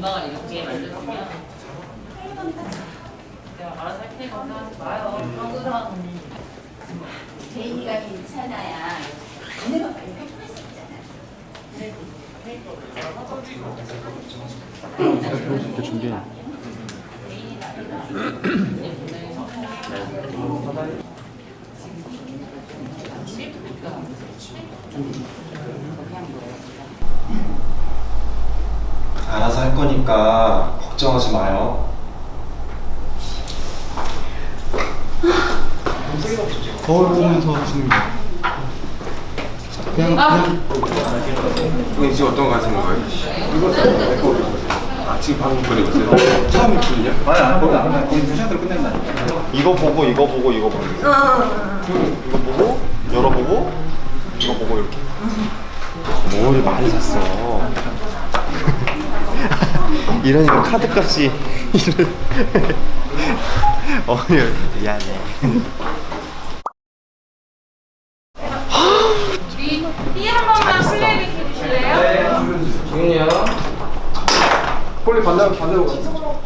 건강을 이렇게 만들면 내가 알아서 할 테니까 걱정하지 마요. 항상 제이가 괜찮아야 오늘은 빨리 회복할 수 있잖아. 이렇게 준비해. 알 할 거니까 걱정하지 마요. 거울 보면서 거. 그냥 그냥 이거 지금 어떤 거 하시는 거예요? 이거 아 지금 방금 보내봤어요? 처음 입술이냐? 아니 안 보고 안 보고 두 시간대로 끝낸다니까. 이거 보고 이거 보고 이거 보고 이거 보고 열어보고 이거 보고 이렇게 뭐를 많이 샀어 이러니까 카드 값이 이래 어 미안해. 삐한 번만 플레이백 해주실래요? 지훈이야 폴리 반대로 반대로 가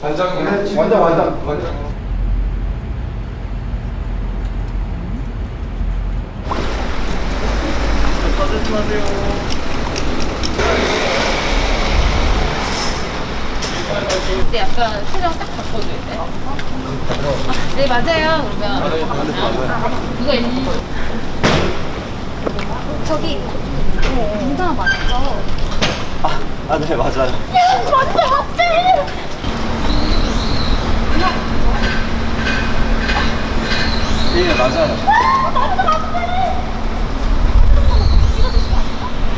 반장이야 완전 완전 완전 근데 약간 표정 딱 바꿔줘야 돼. 아, 네 맞아요. 그러면 누가 있는 저기 누나 맞죠? 아네 맞아요 맞죠 맞죠? 예 맞아요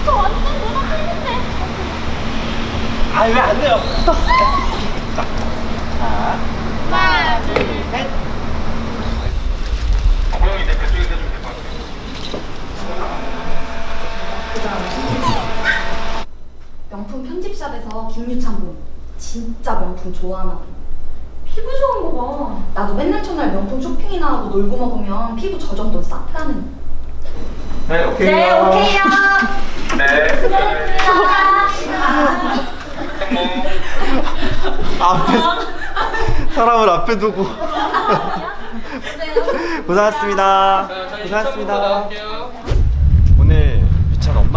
저 완전 누나 팬인데 아 왜 안 돼요 하나 둘셋 명품 편집샵에서 김유찬 본 진짜 명품 좋아하나 봐. 피부 좋은 거 봐. 나도 맨날 첫날 명품 쇼핑이나 하고 놀고 먹으면 피부 저 정도 싹 가는. 네 오케이요. 네, 오케이요. 네. 앞에 사람을 앞에 두고. 고생하셨습니다. 고생하셨습니다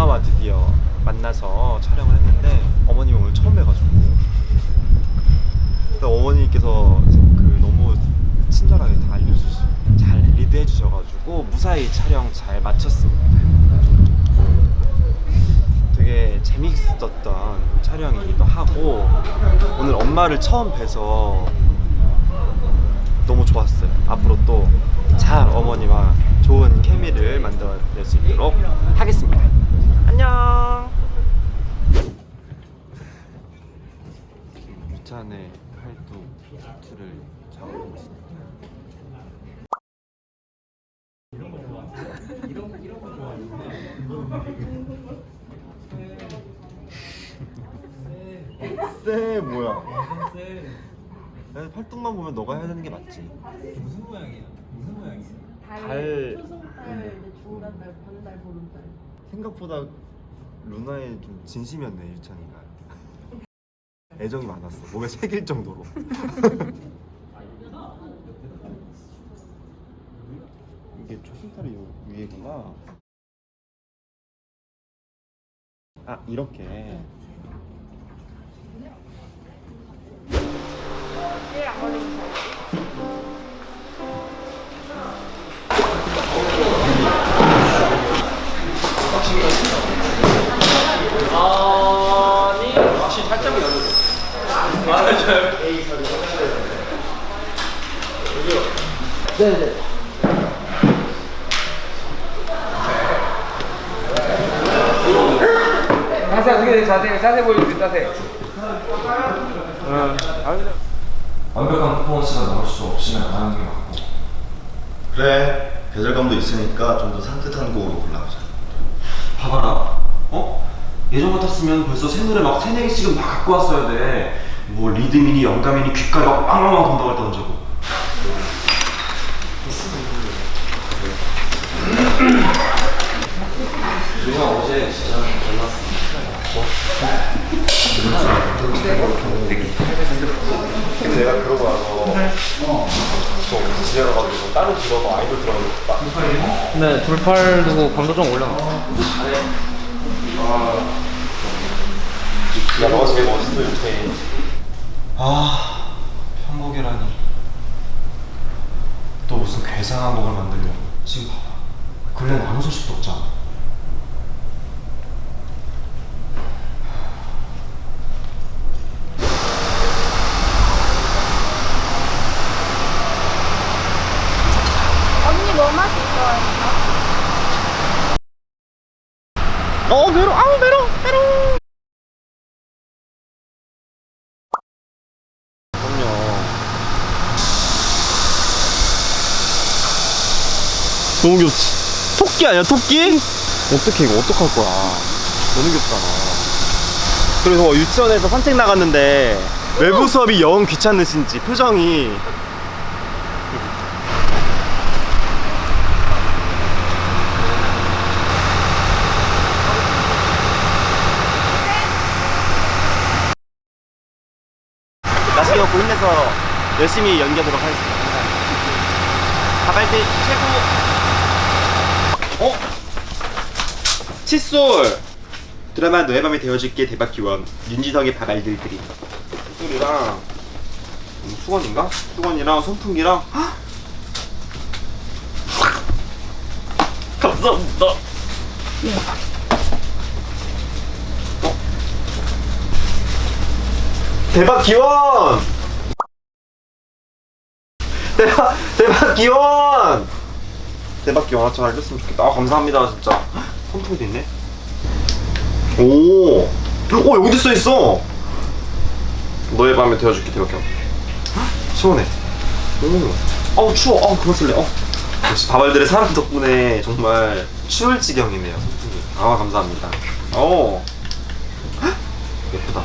엄마와 드디어 만나서 촬영을 했는데 어머님이 오늘 처음 해가지고 근데 어머니께서 그 너무 친절하게 다 알려주시 잘 리드해 주셔가지고 무사히 촬영 잘 마쳤습니다 되게 재밌었던 촬영이기도 하고 오늘 엄마를 처음 뵈서 너무 좋았어요. 앞으로 또 잘 어머니와 좋은 케미를 만들어낼 수 있도록 하겠습니다. 안녕. 유찬의 활동 투를 작업하고 있습니다. 쎄 뭐야? 쎄. 팔뚝만 보면 너가 해야 되는 게 맞지. 무슨 모양이야? 무슨 모양이야? 달. 중간달, 반달, 보름달. 생각보다 루나에 좀 진심이었네 유찬이가. 애정이 많았어. 몸에 새길 정도로. 이게 초승달이 요 위에구나. 아 이렇게. 아니 혹시 살짝 열어줘 맞아요 자세 어떻게 돼? 자세 자세 보여주세요 자세 어, 완벽한 퍼포먼스가 나올 수 없으면 안 하는 게 맞고. 그래 계절감도 있으니까 좀 더 산뜻한 곡으로 골라보자 봐봐라. 어? 예전 같았으면 벌써 새 노래 막 세네 개씩은 막 갖고 왔어야 돼. 뭐 리듬이니 영감이니 귓가에 막 빵빵빵 돈다고 했던 적고. 근데 내가 그러고 나서 좀 집에 가가지고 다른 들어가 아이돌 들어가고 싶다. 근데 둘팔 두고 감도 좀 올려놔. 야 너가 제일 멋있어 유태인. 아 편곡이라니. 또 무슨 괴상한 곡을 만들려고. 지금 봐봐. 근래는 아무 소식도 없잖아. 언니 뭐 마실 거예요? 어 메로 아우 메로 메로. 그럼요. 너무 귀엽지. 토끼 아니야 토끼? 어떻게 이거 어떡할 거야? 너무 귀엽잖아. 그래서 유치원에서 산책 나갔는데 외부 수업이 영 귀찮으신지 표정이 나중에 먹고 힘내서 열심히 연기하도록 하겠습니다. 감사합니다. 가발대 최고. 어? 칫솔. 드라마 너의 밤이 되어줄게 대박 기원 윤지성의 바발들들이 칫솔이랑 음, 수건인가? 수건이랑 선풍기랑 헉! 감사합니다. 어? 대박 기원! 대박 대박 기원! 대박 기원 하나 잘 됐으면 좋겠다. 아 감사합니다 진짜. 선풍기도 있네. 오, 오 여기도 써 있어. 너의 밤에 되어줄게 대박 기원. 헉, 시원해. 오, 아우 추워. 아우 그만 쓸래. 어. 역시 바발들의 사랑 덕분에 정말 추울 지경이네요 선풍기. 아 감사합니다. 오, 헉, 예쁘다.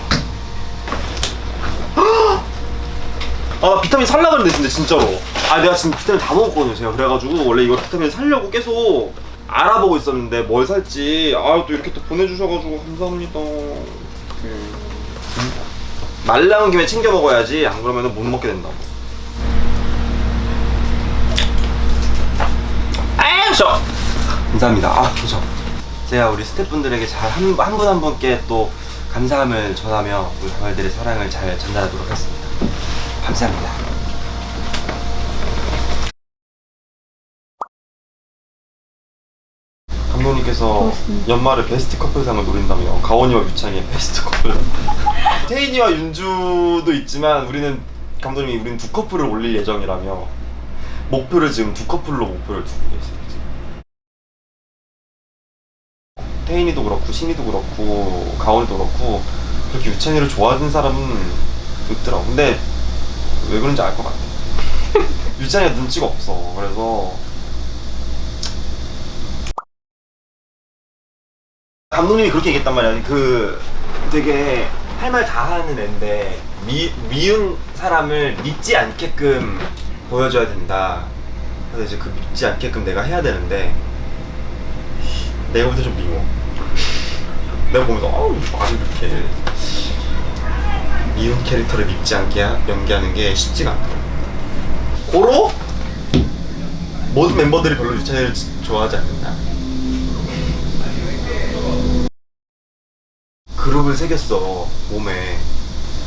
아, 나 비타민 살라 그랬는데, 진짜로. 아, 내가 지금 비타민 다 먹었거든요, 제가. 그래가지고, 원래 이거 비타민 살려고 계속 알아보고 있었는데, 뭘 살지. 아, 또 이렇게 또 보내주셔가지고, 감사합니다. 음. 말 나온 김에 챙겨 먹어야지. 안 그러면 못 먹게 된다고. 저! 감사합니다. 아, 그죠. 제가 우리 스태프분들에게 잘한한분한 분께 또 감사함을 전하며 우리 가발들의 사랑을 잘 전달하도록 하겠습니다. 감사합니다. 감독님께서 연말에 베스트 커플상을 노린다며 가원이와 유창의 베스트 커플. 태인이와 윤주도 있지만 우리는 감독님이 우리는 두 커플을 올릴 예정이라며 목표를 지금 두 커플로 목표를 두고 계세요 지금. 태인이도 그렇고 신이도 그렇고 가원이도 그렇고 그렇게 유창이를 좋아하는 사람은 없더라고. 근데 왜 그런지 알 것 같아. 유창이가 눈치가 없어. 그래서 감독님이 그렇게 얘기했단 말이야. 그 되게 할 말 다 하는 애인데 미, 미운 사람을 믿지 않게끔 보여줘야 된다. 그래서 이제 그 믿지 않게끔 내가 해야 되는데 내가 볼 때 좀 미워. 내가 보면서 아우 말을 이렇게 미운 캐릭터를 믿지 않게 하- 연기하는 게 쉽지가 않더라고 고로 모든 멤버들이 별로 지- 좋아하지 않는다 그룹을 새겼어 몸에.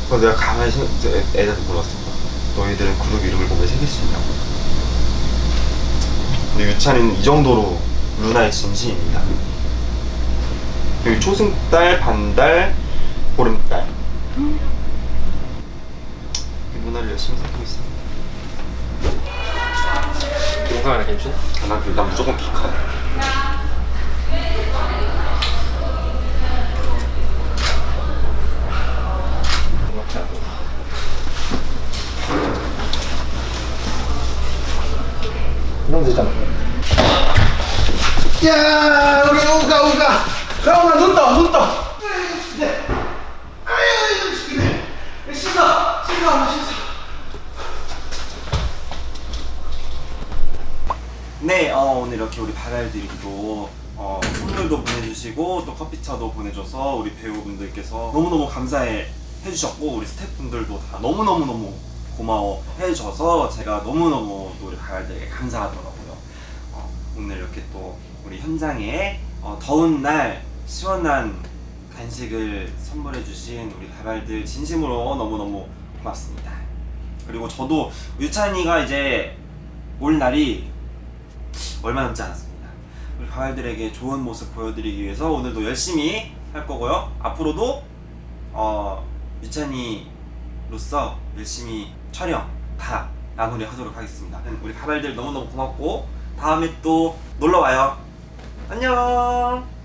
그래서 내가 가만히 생- 애- 애들한테 물었어. 너희들은 그룹 이름을 몸에 새길 수 있냐고. 근데 유찬이는 이 정도로 루나의 진심입니다. 여기 초승달, 반달, 보름달. 루나를 열심히 살고 있어. 영상이나 괜찮아? 난, 난 무조건 피카야 이러면 되잖아. 야 우리 우가 우가 가오나 눈 떠 눈 떠 네. 아유 죽이네 씻어 씻어 씻어 네, 어, 오늘 이렇게 우리 또 어, 선물도 보내주시고 또 커피차도 보내줘서 우리 배우분들께서 너무너무 감사해 해주셨고 우리 스태프분들도 다 너무너무너무 고마워 해줘서 제가 너무너무 또 우리 가을들에게 감사하더라고요. 어, 오늘 이렇게 또 우리 현장에 어, 더운 날 시원한 간식을 선물해 주신 우리 가발들 진심으로 너무너무 고맙습니다. 그리고 저도 유찬이가 이제 올 날이 얼마 남지 않았습니다. 우리 가을들에게 좋은 모습 보여드리기 위해서 오늘도 열심히 할 거고요. 앞으로도 어, 유찬이로서 열심히 촬영 다 마무리하도록 하겠습니다. 우리 가발들 너무너무 고맙고 다음에 또 놀러 와요. 안녕.